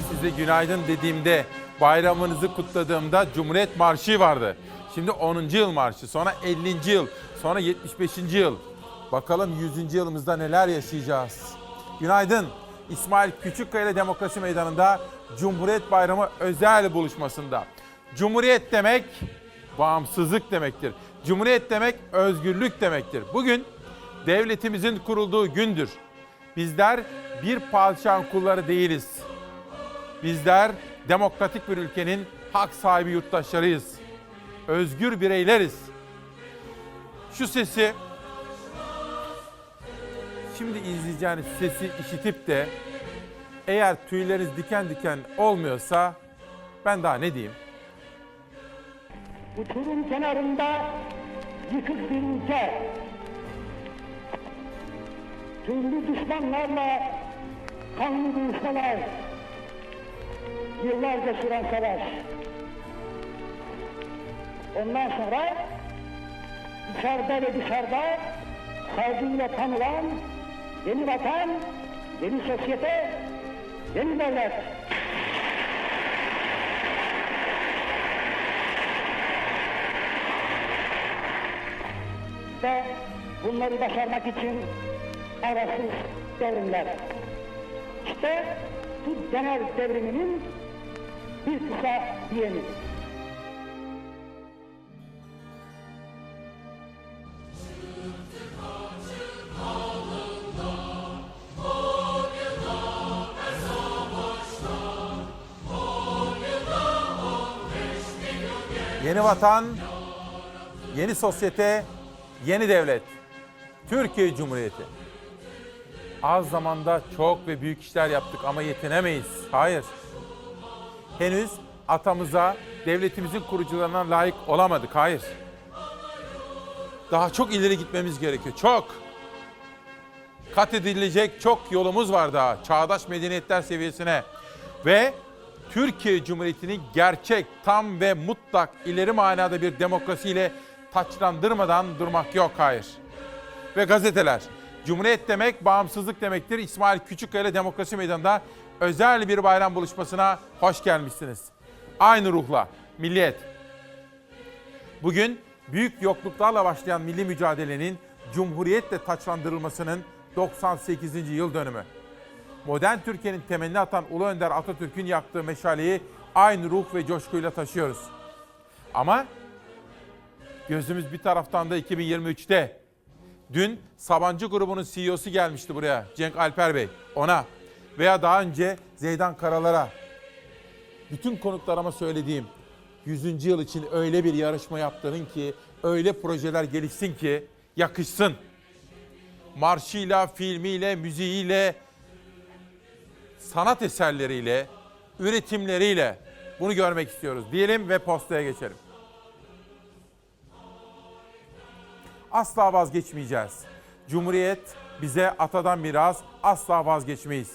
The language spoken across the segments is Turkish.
de size günaydın dediğimde, bayramınızı kutladığımda Cumhuriyet Marşı vardı. Şimdi 10. yıl marşı, sonra 50. yıl, sonra 75. yıl. Bakalım 100. yılımızda neler yaşayacağız. Günaydın. İsmail Küçükkaya ile Demokrasi Meydanı'nda Cumhuriyet Bayramı özel buluşmasında. Cumhuriyet demek bağımsızlık demektir. Cumhuriyet demek özgürlük demektir. Bugün devletimizin kurulduğu gündür. Bizler bir padişahın kulları değiliz. Bizler demokratik bir ülkenin hak sahibi yurttaşlarıyız. Özgür bireyleriz. Şu sesi şimdi izleyeceğiniz sesi işitip de eğer tüyleriniz diken diken olmuyorsa ben daha ne diyeyim? Uçurum kenarında yıkık bir ülke. Türlü düşmanlarla kanlı dövüşmeler. Yıllarca süren savaş. Ondan sonra içeride ve dışarıda saygıyla tanılan yeni vatan, yeni sosyete, yeni devlet. ve bunları başarmak için arasız devrimler. İşte bu genel devriminin bir kısa diyeni. Yeni vatan, yeni sosyete, yeni devlet. Türkiye Cumhuriyeti. Az zamanda çok ve büyük işler yaptık ama yetinemeyiz. Hayır. Henüz atamıza, devletimizin kurucularına layık olamadık. Hayır. Daha çok ileri gitmemiz gerekiyor. Çok. Kat edilecek çok yolumuz var daha. Çağdaş medeniyetler seviyesine. Ve Türkiye Cumhuriyeti'ni gerçek, tam ve mutlak ileri manada bir demokrasiyle taçlandırmadan durmak yok hayır. Ve gazeteler. Cumhuriyet demek bağımsızlık demektir. İsmail Küçükkaya Demokrasi Meydanı'nda özel bir bayram buluşmasına hoş gelmişsiniz. Aynı ruhla, milliyet. Bugün büyük yokluklarla başlayan milli mücadelenin Cumhuriyetle taçlandırılmasının 98. yıl dönümü modern Türkiye'nin temelini atan Ulu Önder Atatürk'ün yaktığı meşaleyi aynı ruh ve coşkuyla taşıyoruz. Ama gözümüz bir taraftan da 2023'te. Dün Sabancı grubunun CEO'su gelmişti buraya Cenk Alper Bey. Ona veya daha önce Zeydan Karalar'a bütün konuklarıma söylediğim 100. yıl için öyle bir yarışma yaptırın ki, öyle projeler gelişsin ki yakışsın. Marşıyla, filmiyle, müziğiyle, sanat eserleriyle, üretimleriyle bunu görmek istiyoruz diyelim ve postaya geçelim. Asla vazgeçmeyeceğiz. Cumhuriyet bize atadan miras asla vazgeçmeyiz.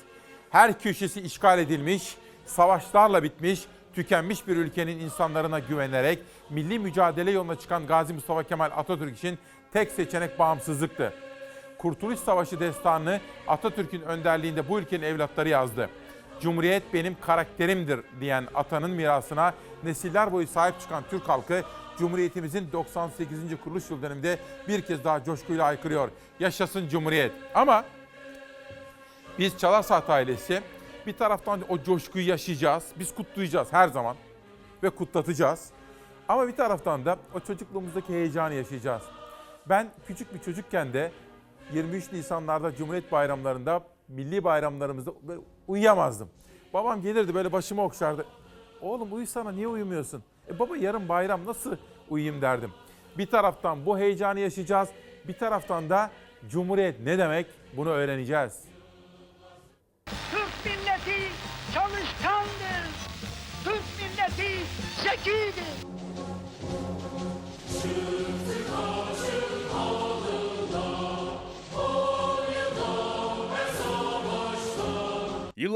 Her köşesi işgal edilmiş, savaşlarla bitmiş, tükenmiş bir ülkenin insanlarına güvenerek milli mücadele yoluna çıkan Gazi Mustafa Kemal Atatürk için tek seçenek bağımsızlıktı. Kurtuluş Savaşı destanını Atatürk'ün önderliğinde bu ülkenin evlatları yazdı. Cumhuriyet benim karakterimdir diyen atanın mirasına nesiller boyu sahip çıkan Türk halkı Cumhuriyetimizin 98. kuruluş yıl dönümünde bir kez daha coşkuyla haykırıyor. Yaşasın Cumhuriyet. Ama biz Çalarsaat ailesi bir taraftan o coşkuyu yaşayacağız. Biz kutlayacağız her zaman ve kutlatacağız. Ama bir taraftan da o çocukluğumuzdaki heyecanı yaşayacağız. Ben küçük bir çocukken de 23 Nisanlarda Cumhuriyet bayramlarında, milli bayramlarımızda uyuyamazdım. Babam gelirdi böyle başımı okşardı. Oğlum uyusana niye uyumuyorsun? E baba yarın bayram nasıl uyuyayım derdim. Bir taraftan bu heyecanı yaşayacağız. Bir taraftan da Cumhuriyet ne demek bunu öğreneceğiz. Türk milleti çalışkandır. Türk milleti zekidir.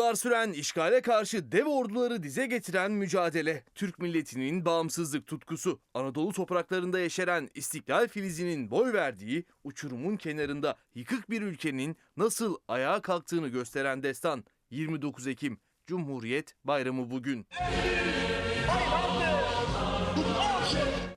Yıllar süren işgale karşı dev orduları dize getiren mücadele, Türk milletinin bağımsızlık tutkusu, Anadolu topraklarında yeşeren istiklal filizinin boy verdiği uçurumun kenarında yıkık bir ülkenin nasıl ayağa kalktığını gösteren destan 29 Ekim Cumhuriyet Bayramı bugün.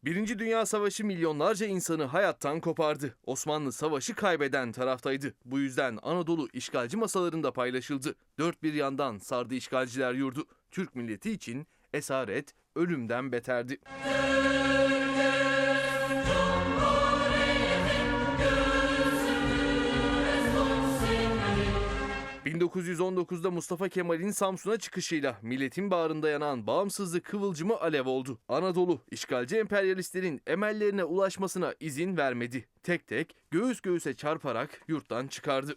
Birinci Dünya Savaşı milyonlarca insanı hayattan kopardı. Osmanlı savaşı kaybeden taraftaydı. Bu yüzden Anadolu işgalci masalarında paylaşıldı. Dört bir yandan sardı işgalciler yurdu. Türk milleti için esaret ölümden beterdi. 1919'da Mustafa Kemal'in Samsun'a çıkışıyla milletin bağrında yanan bağımsızlık kıvılcımı alev oldu. Anadolu, işgalci emperyalistlerin emellerine ulaşmasına izin vermedi. Tek tek göğüs göğüse çarparak yurttan çıkardı.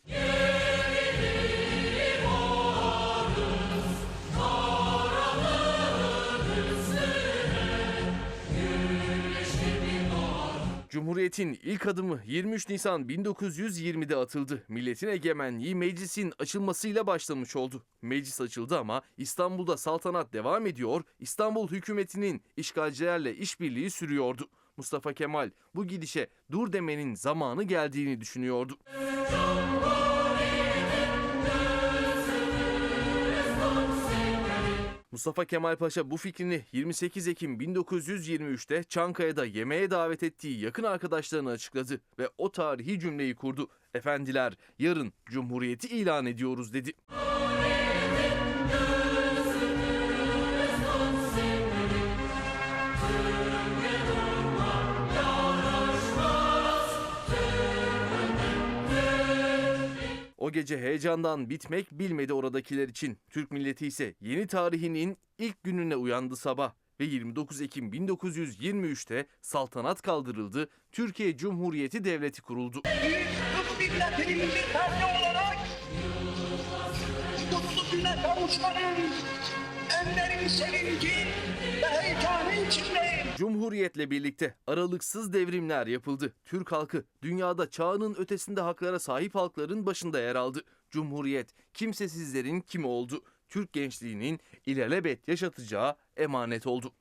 Cumhuriyet'in ilk adımı 23 Nisan 1920'de atıldı. Milletin egemenliği meclisin açılmasıyla başlamış oldu. Meclis açıldı ama İstanbul'da saltanat devam ediyor, İstanbul hükümetinin işgalcilerle işbirliği sürüyordu. Mustafa Kemal bu gidişe dur demenin zamanı geldiğini düşünüyordu. Mustafa Kemal Paşa bu fikrini 28 Ekim 1923'te Çankaya'da yemeğe davet ettiği yakın arkadaşlarına açıkladı ve o tarihi cümleyi kurdu. Efendiler yarın Cumhuriyeti ilan ediyoruz dedi. Gece heyecandan bitmek bilmedi oradakiler için. Türk milleti ise yeni tarihinin ilk gününe uyandı sabah ve 29 Ekim 1923'te saltanat kaldırıldı, Türkiye Cumhuriyeti Devleti kuruldu. Türk milletinin bir ferdi olarak mutlu güne kavuşmanın en sevinci ve heyecanı içindeyim. Cumhuriyetle birlikte aralıksız devrimler yapıldı. Türk halkı dünyada çağının ötesinde haklara sahip halkların başında yer aldı. Cumhuriyet kimsesizlerin kimi oldu. Türk gençliğinin ilelebet yaşatacağı emanet oldu.